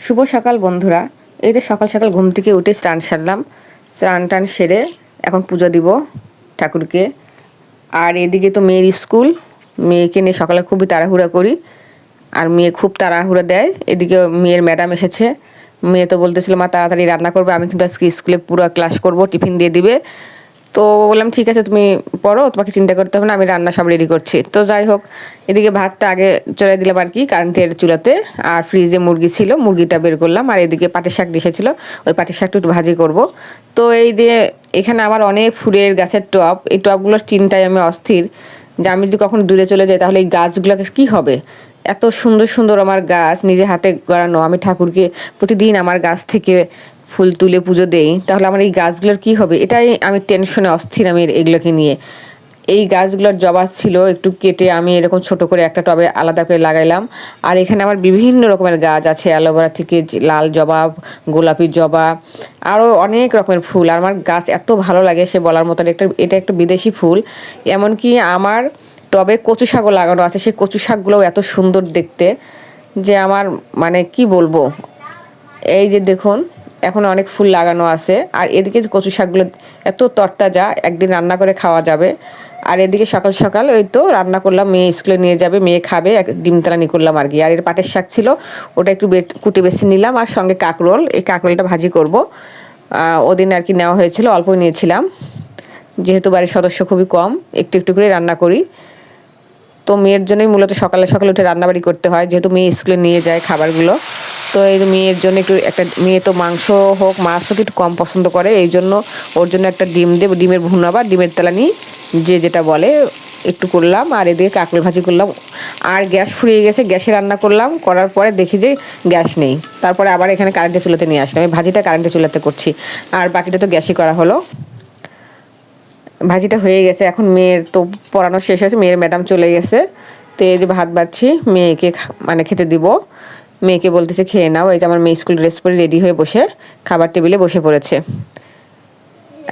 শুভ সকাল, বন্ধুরা। এই যে সকাল সকাল ঘুম থেকে উঠে স্নান সারলাম। স্নান টান সেরে এখন পুজো দিব ঠাকুরকে। আর এদিকে তো মেয়ের স্কুল। মেয়েকে নিয়ে সকালে খুবই তাড়াহুড়া করি। আর মেয়ে খুব তাড়াহুড়া দেয়। এদিকে মেয়ের ম্যাডাম এসেছে। মেয়ে তো বলতেছিল, মা, তাড়াতাড়ি রান্না করবে। আমি কিন্তু আজকে স্কুলে পুরো ক্লাস করব। টিফিন দিয়ে দিবে। তো বললাম, ঠিক আছে, তুমি পড়ো, তোমাকে চিন্তা করতে হবে না, আমি রান্না সব রেডি করছি। তো যাই হোক, এদিকে ভাতটা আগে চড়াই দিলাম আর কি কারেন্টের চুলাতে, আর ফ্রিজে মুরগি ছিল, মুরগিটা বের করলাম, আর এদিকে পাটের শাক ছিল ওই পাটের শাকটা একটু ভাজি করব। তো এই দিয়ে এখানে আমার অনেক ফুলের গাছের টব, এই টবগুলোর চিন্তায় আমি অস্থির যে আমি যদি কখনো দূরে চলে যাই, তাহলে এই গাছগুলোকে কী হবে? এত সুন্দর সুন্দর আমার গাছ নিজে হাতে গড়ানো, আমি ঠাকুরকে প্রতিদিন আমার গাছ থেকে ফুল তুলে পুজো দেই, তাহলে আমার এই গাছগুলোর কি হবে? এটাই আমি টেনশনে অস্থির আমি এগুলোকে নিয়ে। এই গাছগুলোর জবা ছিল একটু কেটে আমি এরকম ছোট করে একটা টবে আলাদা করে লাগাইলাম। আর এখানে আমার বিভিন্ন রকমের গাছ আছে, অ্যালোভেরা থেকে লাল জবা, গোলাপি জবা আরও অনেক রকমের ফুল। আর আমার গাছ এত ভালো লাগে সে বলার মতন একটা, এটা একটা বিদেশি ফুল। এমনকি আমার টবে কচু শাকও লাগানো আছে সেই কচু শাকগুলোও এত সুন্দর দেখতে যে আমার মানে কি বলব? এই যে দেখুন এখন অনেক ফুল লাগানো আছে। আর এদিকে কচু শাকগুলো এত তরতাজা, একদিন রান্না করে খাওয়া যাবে। আর এদিকে সকাল সকাল ওই তো রান্না করলাম, মেয়ে স্কুলে নিয়ে যাবে, মেয়ে খাবে, এক ডিমতালানি করলাম আর কি। আর এর পাটের শাক ছিল, ওটা একটু কুটে বেছে নিলাম আর সঙ্গে কাকরোল। এই কাকরোলটা ভাজি করব। ওদিন আর কি নেওয়া হয়েছিল অল্প নিয়েছিলাম। যেহেতু বাড়ির সদস্য খুবই কম, একটু একটু করে রান্না করি। তো মেয়ের জন্যই মূলত সকালে সকালে উঠে রান্নাবাড়ি করতে হয়, যেহেতু মেয়ে স্কুলে নিয়ে যায় খাবারগুলো। তো এই মেয়ের জন্য একটু একটা, মেয়ে তো মাংস হোক মাছ হোক একটু কম পছন্দ করে, এই জন্য ওর জন্য একটা ডিম দেব, ডিমের ভুনা বা ডিমের তেলানি যে যেটা বলে, একটু করলাম, আর এদিকে কাকড়ি ভাজি করলাম। আর গ্যাস ফুরিয়ে গেছে, গ্যাসে রান্না করলাম, করার পরে দেখি যে গ্যাস নেই। তারপরে আবার এখানে কারেন্টের চুলাতে নিয়ে আসলাম আমি ভাজিটা কারেন্টের চুলাতে করছি। আর বাকিটা তো গ্যাসই করা হলো। ভাজিটা হয়ে গেছে, এখন মেয়ের তো পড়ানো শেষ হয়েছে, মেয়ের ম্যাডাম চলে গেছে। তো এই যে ভাত বাড়ছি, মেয়েকে মানে খেতে দিব। মেয়েকে বলতেছে, খেয়ে নাও। এই যে আমার মেয়ে স্কুল ড্রেস পরে রেডি হয়ে বসে খাবার টেবিলে বসে পড়েছে।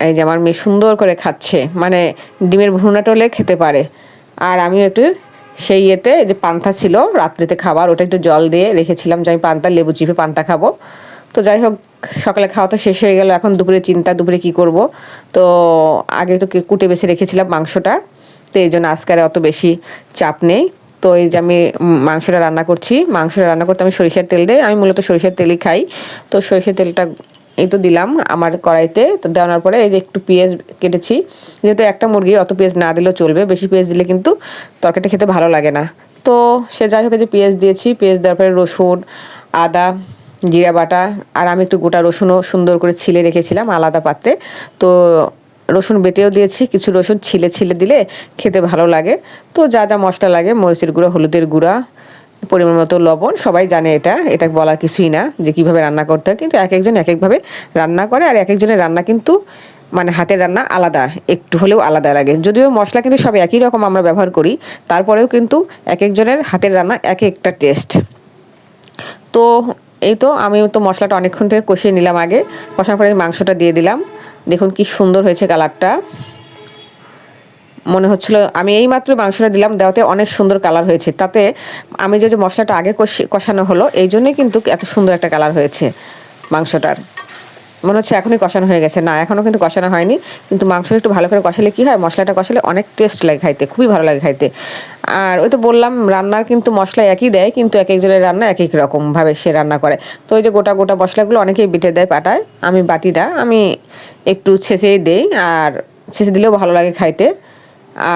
এই যে আমার মেয়ে সুন্দর করে খাচ্ছে। মানে ডিমের ভুনাটা হলে খেতে পারে। আর আমিও একটু সেই ইয়েতে যে পান্তা ছিল রাত্রিতে খাবার, ওটা একটু জল দিয়ে রেখেছিলাম যে আমি পান্তা, লেবু চিপে পান্তা খাব। তো যাই হোক, সকালে খাওয়া তো শেষ হয়ে গেল। এখন দুপুরে চিন্তা, দুপুরে কি করব? তো আগে তো কুটে বেছে রেখেছিলাম মাংসটা। তো এই জন্য আজকারে অত বেশি চাপ নেই। তো এই যে আমি মাংসটা রান্না করছি, মাংসটা রান্না করতে আমি সরিষার তেল দিই, আমি মূলত সরিষার তেলই খাই। তো সরিষার তেলটা এই তো দিলাম আমার কড়াইতে, তো দেওয়ার পরে এই যে একটু পেঁয়াজ কেটেছি। যেহেতু একটা মুরগি অত পেঁয়াজ না দিলেও চলবে, বেশি পেঁয়াজ দিলে কিন্তু তরকারিটা খেতে ভালো লাগে না। তো সে যাই হোক যে পেঁয়াজ দিয়েছি, পেঁয়াজ দেওয়ার পরে রসুন, আদা, জিরা বাটা, আর আমি একটু গোটা রসুনও সুন্দর করে ছিলে রেখেছিলাম আলাদা পাত্রে। তো রসুন বেটেও দিয়েছি, কিছু রসুন ছিলে ছিলে দিলে খেতে ভালো লাগে। তো যা যা মশলা লাগে, মরিচের গুঁড়া, হলুদের গুঁড়া, পরিমাণ মতো লবণ, সবাই জানে এটা এটা বলার কিছুই না যে কীভাবে রান্না করতে হয়। কিন্তু এক একজন এক একভাবে রান্না করে, আর এক একজনের রান্না কিন্তু মানে হাতের রান্না আলাদা, একটু হলেও আলাদা লাগে। যদিও মশলা কিন্তু সব একই রকম আমরা ব্যবহার করি, তারপরেও কিন্তু এক একজনের হাতের রান্না এক একটা টেস্ট। তো এই তো আমি তো মশলাটা অনেকক্ষণ থেকে কষিয়ে নিলাম আগে কষার পরে মাংসটা দিয়ে দিলাম। দেখুন কি সুন্দর হয়েছে কালারটা। মনে হচ্ছিল আমি এই মাত্র মাংসটা দিলাম, দেওয়াতে অনেক সুন্দর কালার হয়েছে। তাতে আমি যে মশলাটা আগে কষানো হলো, এই জন্যই কিন্তু এত সুন্দর একটা কালার হয়েছে মাংসটার। মনে হচ্ছে এখনই কষানো হয়ে গেছে। না, এখনও কিন্তু কষানো হয়নি। কিন্তু মাংস একটু ভালো করে কষালে কী হয়? মশলাটা কষালে অনেক টেস্ট লাগে খাইতে, খুবই ভালো লাগে খাইতে। আর ওই তো বললাম, রান্নার কিন্তু মশলা একই দেয়, কিন্তু এক একজনের রান্না এক এক রকমভাবে সে রান্না করে। তো ওই যে গোটা গোটা মশলাগুলো অনেকেই বেটে দেয় পাটায়। আমি বাটিটা, আমি একটু ছেঁচেই দেই, আর ছেঁচে দিলেও ভালো লাগে খাইতে।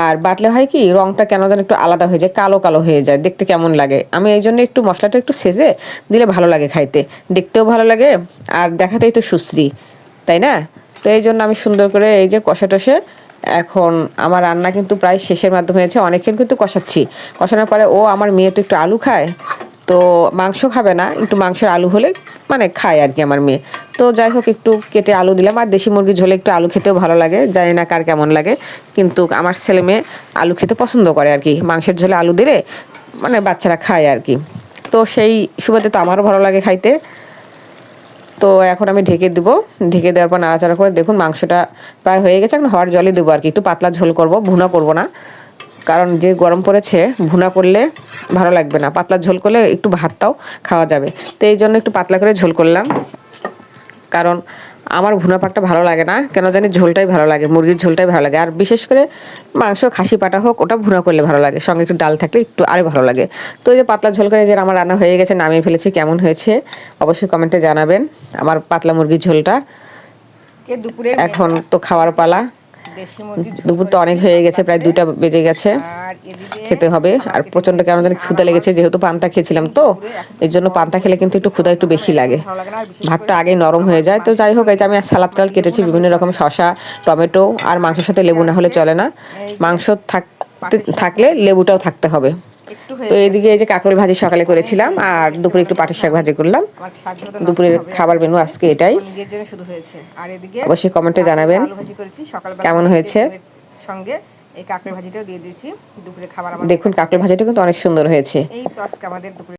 আর বাটলে হয় কি রঙটা কেন যেন একটু আলাদা হয়ে যায়, কালো কালো হয়ে যায়। দেখতে কেমন লাগে? আমি এই জন্য একটু মশলাটা একটু সেজে দিলে ভালো লাগে খাইতে। দেখতেও ভালো লাগে আর দেখাতেই তো সুশ্রী, তাই না? তো এই জন্য আমি সুন্দর করে এই যে কষা টসে এখন আমার রান্না কিন্তু প্রায় শেষের মাধ্যমে হয়েছে, অনেকক্ষণ কিন্তু কষাচ্ছি। কষানোর পরে ও আমার মেয়ে তো একটু আলু খায় তো মাংস খাবে না, একটু মাংসের আলু হলে মানে খায় আর কি আমার মেয়ে। তো যাই হোক, একটু কেটে আলু দিলাম। আর দেশি মুরগি ঝোলে একটু আলু খেতেও ভালো লাগে, জানি না কার কেমন লাগে। কিন্তু আমার ছেলে মেয়ে আলু খেতে পছন্দ করে আর কি। মাংসের ঝোলে আলু দিলে মানে বাচ্চারা খায় আর কি। তো সেই সুবাদে তো আমারও ভালো লাগে খাইতে। তো এখন আমি ঢেকে দেবো। ঢেকে দেওয়ার পর নাড়াচাড়া করে দেখুন মাংসটা প্রায় হয়ে গেছে, এখন হওয়ার জলে দেবো আর কি। একটু পাতলা ঝোল করব, ভুনা করব না। কারণ যে গরম পড়েছে ভুনা করলে ভালো লাগবে না। পাতলা ঝোল করলে একটু ভাতটাও খাওয়া যাবে। তো এই জন্য একটু পাতলা করে ঝোল করলাম। কারণ আমার ভুনা পাকটা ভালো লাগে না। কেন জানি ঝোলটাই ভালো লাগে মুরগির ঝোলটাই ভালো লাগে। আর বিশেষ করে মাংস খাসি পাটা হোক ওটা ভুনা করলে ভালো লাগে। সঙ্গে একটু ডাল থাকলে একটু আরও ভালো লাগে। তো এই যে পাতলা ঝোল করে যে আমার রান্না হয়ে গেছে নামিয়ে ফেলেছি কেমন হয়েছে অবশ্যই কমেন্টে জানাবেন। আমার পাতলা মুরগির ঝোলটা কে দুপুরে এখন তো খাওয়ার পালা। দুপুর তো অনেক হয়ে গেছে প্রায় দুটা বেজে গেছে। খেতে হবে। আর প্রচণ্ড কেমন জানি ক্ষুদা লেগেছে যেহেতু পান্তা খেয়েছিলাম তো এর জন্য পান্তা খেলে কিন্তু একটু ক্ষুদা একটু বেশি লাগে। ভাতটা আগে নরম হয়ে যায় তো যাই হোক এই যে আমি সালাদ কাল কেটেছি বিভিন্ন রকম শশা টমেটো আর মাংসের সাথে লেবু না হলে চলে না। মাংস থাকতে থাকলে লেবুটাও থাকতে হবে। তো এদিকে এই যে কাঁকরোল ভাজি সকালে করেছিলাম আর দুপুরে একটু পাটের শাক ভাজি করলাম। দুপুরের খাবার মেনু আজকে এটাই। জন্য শুধু হয়েছে। আর এদিকে অবশ্যই কমেন্টে জানাবেন কেমন হয়েছে? সঙ্গে এই কাঁকড়ের ভাজিটাও দিয়ে দিয়েছি। দুপুরে খাবার দেখুন কাঁকরোল ভাজিটা কিন্তু অনেক সুন্দর হয়েছে। এই তো আজকে আমাদের দুপুরে